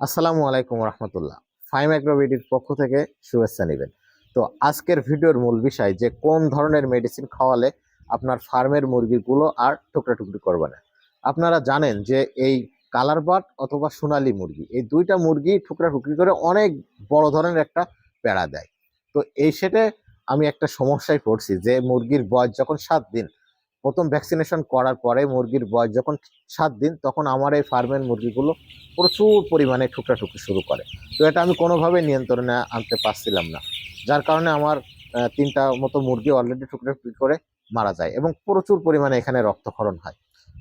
আসসালামু আলাইকুম রহমতুল্লাহ। ফাইম অ্যাগ্রোবিডির পক্ষ থেকে শুভেচ্ছা নেবেন। তো আজকের ভিডিওর মূল বিষয় যে কোন ধরনের মেডিসিন খাওয়ালে আপনার ফার্মের মুরগিগুলো আর টুকরা টুকরি করবে না। আপনারা জানেন যে এই কালার বাট অথবা সোনালী মুরগি, এই দুইটা মুরগি টুকরা টুকরি করে অনেক বড় ধরনের একটা পেড়া দেয়। তো এই সেটে আমি একটা সমস্যায় পড়ছি যে মুরগির বয়স যখন সাত দিন প্রথম ভ্যাকসিনেশন করার পরে মুরগির বয়স যখন সাত দিন, তখন আমার এই ফার্মের মুরগিগুলো প্রচুর পরিমাণে ঠুকরা ঠুকরি শুরু করে। তো এটা আমি কোনোভাবে নিয়ন্ত্রণে আনতে পারছিলাম না। যার কারণে আমার তিনটা মতো মুরগি অলরেডি টুকরা টুকরি করে মারা যায় এবং প্রচুর পরিমাণে এখানে রক্তক্ষরণ হয়।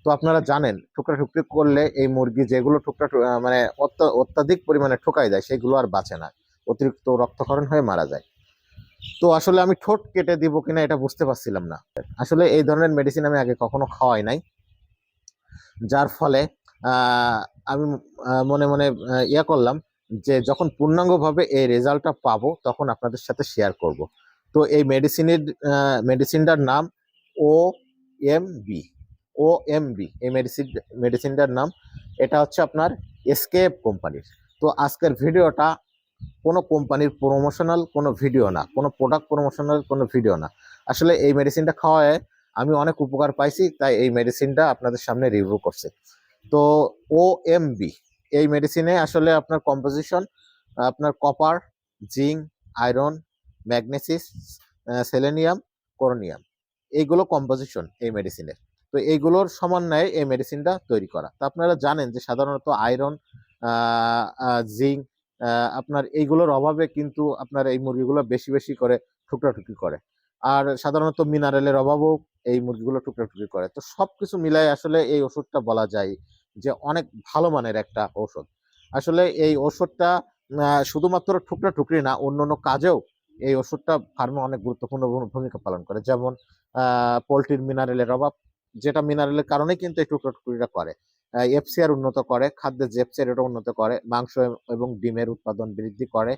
তো আপনারা জানেন টুকরা টুকরি করলে এই মুরগি যেগুলো টুকরা মানে অত্য- অত্যাধিক পরিমাণে ঠোকাই দেয়, সেগুলো আর বাঁচে না। অতিরিক্ত রক্তক্ষরণ হয়ে মারা যায়। তো আসলে আমি ঠোঁট কেটে দিব কিনা এটা বুঝতে পারছিলাম না। আসলে এই ধরনের মেডিসিন আমি আগে কখনো খাওয়াই নাই। যার ফলে আমি মনে মনে ইয়া করলাম যে যখন পূর্ণাঙ্গভাবে এই রেজাল্টটা পাবো তখন আপনাদের সাথে শেয়ার করব। তো এই মেডিসিনের মেডিসিনটার নাম O M B O M B এই মেডিসিন মেডিসিনটার নাম, এটা হচ্ছে আপনার এসকেপ কোম্পানির তো আজকের ভিডিওটা কোনো কোম্পানির প্রমোশনাল কোনো ভিডিও না, কোনো প্রোডাক্ট প্রমোশনাল কোনো ভিডিও না। আসলে এই মেডিসিনটা খাওয়ায় আমি অনেক উপকার পাইছি, তাই এই মেডিসিনটা আপনাদের সামনে রিভিউ করছে। তো ও এম বি এই মেডিসিনে আসলে আপনার কম্পোজিশন আপনার copper zinc iron magnesium selenium chromium এইগুলো কম্পোজিশন এই মেডিসিনের তো এইগুলোর সমন্বয়ে এই মেডিসিনটা তৈরি করা। তো আপনারা জানেন যে সাধারণত আয়রন জিঙ্ক আপনার এইগুলোর অভাবে কিন্তু আপনার এই মুরগিগুলো বেশি বেশি করে টুকরাটুকরি করে। আর সাধারণত মিনারেলের অভাবও এই মুরগিগুলো টুকরাটুকরি করে। তো সব কিছু মিলাই আসলে এই ওষুধটা বলা যায় যে অনেক ভালো মানের একটা ঔষধ। আসলে এই ওষুধটা শুধুমাত্র টুকরা টুকরি না অন্য অন্য কাজেও এই ওষুধটা ফার্মে অনেক গুরুত্বপূর্ণ ভূমিকা পালন করে। যেমন পোলট্রির মিনারেলের অভাব, যেটা মিনারেলের কারণে কিন্তু এই টুকরা টুকরিটা করে। এফসিআর উন্নত করে খাদ্যের যে এফসিআর এটা উন্নত করে, মাংস এবং ডিমের উৎপাদন বৃদ্ধি করে।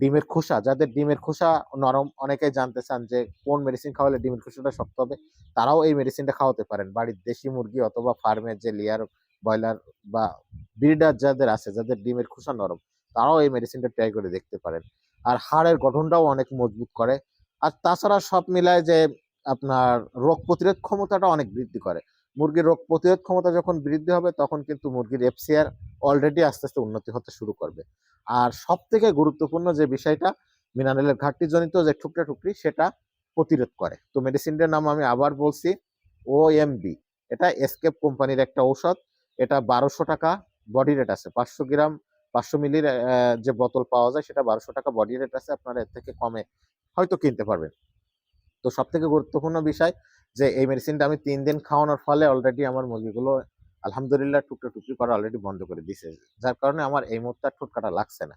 ডিমের খোসা, যাদের ডিমের খোসা নরম, অনেকেই জানতে চান যে কোন মেডিসিন খাওয়ালে ডিমের খোসাটা শক্ত হবে, তারাও এই মেডিসিনটা খাওয়াতে পারেন। বাড়ির দেশি মুরগি অথবা ফার্মের যে লেয়ার ব্রয়লার বা ব্রিডার যাদের আছে, যাদের ডিমের খোসা নরম, তারাও এই মেডিসিনটা ট্রাই করে দেখতে পারেন। আর হাড়ের গঠনটাও অনেক মজবুত করে। আর তাছাড়া সব মিলায় যে আপনার রোগ প্রতিরোধ ক্ষমতাটা অনেক বৃদ্ধি করে। মুরগির রোগ প্রতিরোধ ক্ষমতা যখন বৃদ্ধি হবে, তখন কিন্তু মুরগির এফসিআর অলরেডি আস্তে আস্তে উন্নতি হতে শুরু করবে। আর সব থেকে গুরুত্বপূর্ণ যে বিষয়টা, মিনারেলের ঘাটতিজনিত যে টুকরা টুকরি সেটা প্রতিরোধ করে। তো মেডিসিনটার নাম আমি আবার বলছি ও এটা এসকেপ কোম্পানির একটা ঔষধ। এটা বারোশো টাকা বডি রেট আছে। পাঁচশো গ্রাম, পাঁচশো মিলির যে বোতল পাওয়া যায়, সেটা বারোশো টাকা বডি রেট আছে। আপনারা এর থেকে কমে হয়তো কিনতে পারবেন। তো সব থেকে গুরুত্বপূর্ণ বিষয় যে এই মেডিসিনটা আমি তিন দিন খাওয়ানোর ফলে অলরেডি আমার মুরগিগুলো আলহামদুলিল্লাহ টুকরো টুকরি করা অলরেডি বন্ধ করে দিছে। যার কারণে আমার এই মুহূর্তে আর ঠোঁট কাটা লাগছে না।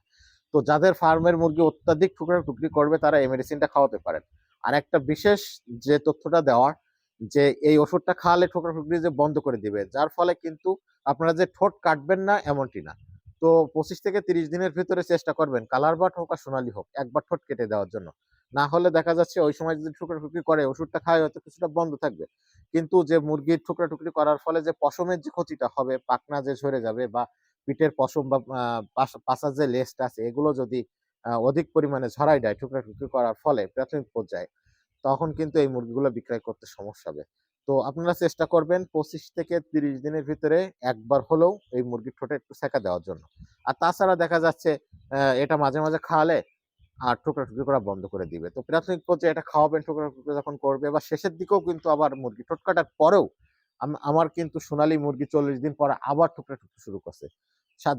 তো যাদের ফার্মের মুরগি অত্যাধিক টুকরা টুকরি করবে, তারা এই মেডিসিনটা খাওয়াতে পারেন। আর একটা বিশেষ যে তথ্যটা দেওয়ার, যে এই ওষুধটা খাওয়ালে ঠোকরা টুকরি যে বন্ধ করে দিবে, যার ফলে কিন্তু আপনারা যে ঠোঁট কাটবেন না এমনটি না। তো পঁচিশ থেকে তিরিশ দিনের ভিতরে চেষ্টা করবেন, কালার বাট হোক আর সোনালি হোক, একবার ঠোঁট কেটে দেওয়ার জন্য। না হলে দেখা যাচ্ছে ওই সময় যদি ঠুকরা টুকরি করে, ওষুধটা খায় হয়তো কিছুটা বন্ধ থাকবে। কিন্তু যে মুরগির টুকরা টুকরি করার ফলে যে পশমের যে ক্ষতিটা হবে পাকনা যে ঝরে যাবে বা পিঠের পশম বা পাশার যে লেজটা আছে, এগুলো যদি অধিক পরিমাণে ঝরাই দেয় টুকরা টুকরি করার ফলে প্রাথমিক পর্যায়ে, তখন কিন্তু এই মুরগিগুলো বিক্রয় করতে সমস্যা হবে। তো আপনারা চেষ্টা করবেন পঁচিশ থেকে তিরিশ দিনের ভিতরে একবার হলেও এই মুরগির ঠোঁটে একটু সেকা দেওয়ার জন্য। আর তাছাড়া দেখা যাচ্ছে এটা মাঝে মাঝে খাওয়ালে আর টুকরা টুকরি করা বন্ধ করে দিবে। তো প্রাথমিক পর্যায়ে এটা খাওয়াবেন, টুকরা টুকরি যখন করবে। বা শেষের দিকেও কিন্তু আবার মুরগি ঠোঁট কাটার পরেও আমার কিন্তু সোনালী মুরগি চল্লিশ দিন পরে আবার টুকরা টুকরি শুরু করছে।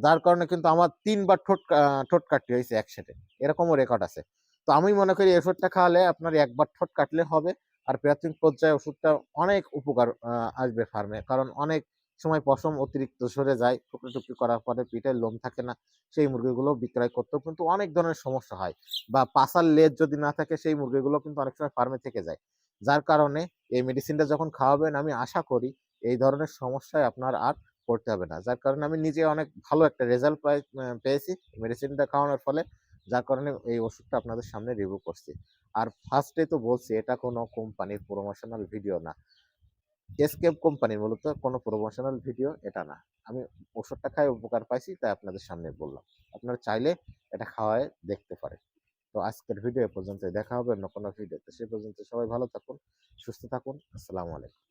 যার কারণে কিন্তু আমার তিনবার ঠোঁট কা- ঠোঁট কাটতে হয়েছে একসাথে। এরকমও রেকর্ড আছে। তো আমি মনে করি ওষুধটা খাওয়ালে আপনার একবার ঠোঁট কাটলে হবে। আর প্রাথমিক পর্যায়ে ওষুধটা অনেক উপকার আসবে ফার্মে কারণ অনেক সময় পশম অতিরিক্ত সরে যায় টুকরি টুকরি করার পরে পিঠের লোম থাকে না, সেই মুরগিগুলো বিক্রয় করতেও কিন্তু অনেক ধরনের সমস্যা হয় বা পাশার লেজ যদি না থাকে, সেই মুরগিগুলো কিন্তু অনেক সময় ফার্মে থেকে যায়। যার কারণে এই মেডিসিনটা যখন খাওয়াবেন, আমি আশা করি এই ধরনের সমস্যায় আপনার আর পড়তে হবে না। যার কারণে আমি নিজে অনেক ভালো একটা রেজাল্ট পাই পেয়েছি মেডিসিনটা খাওয়ানোর ফলে, যার কারণে এই ওষুধটা আপনাদের সামনে রিভিউ করছি। আর ফার্স্টে তো বলছি, এটা কোনো কোম্পানির প্রমোশনাল ভিডিও না। এসকেপ কোম্পানি মূলত কোনো প্রমোশনাল ভিডিও এটা না। আমি ওষুধটা খাই, উপকার পাইছি, তাই আপনাদের সামনে বললাম। আপনারা চাইলে এটা খাওয়ায় দেখতে পারে তো আজকের ভিডিও পর্যন্ত দেখা হবে অন্য কোনো ভিডিওতে সে পর্যন্ত সবাই ভালো থাকুন, সুস্থ থাকুন। আসসালামু আলাইকুম।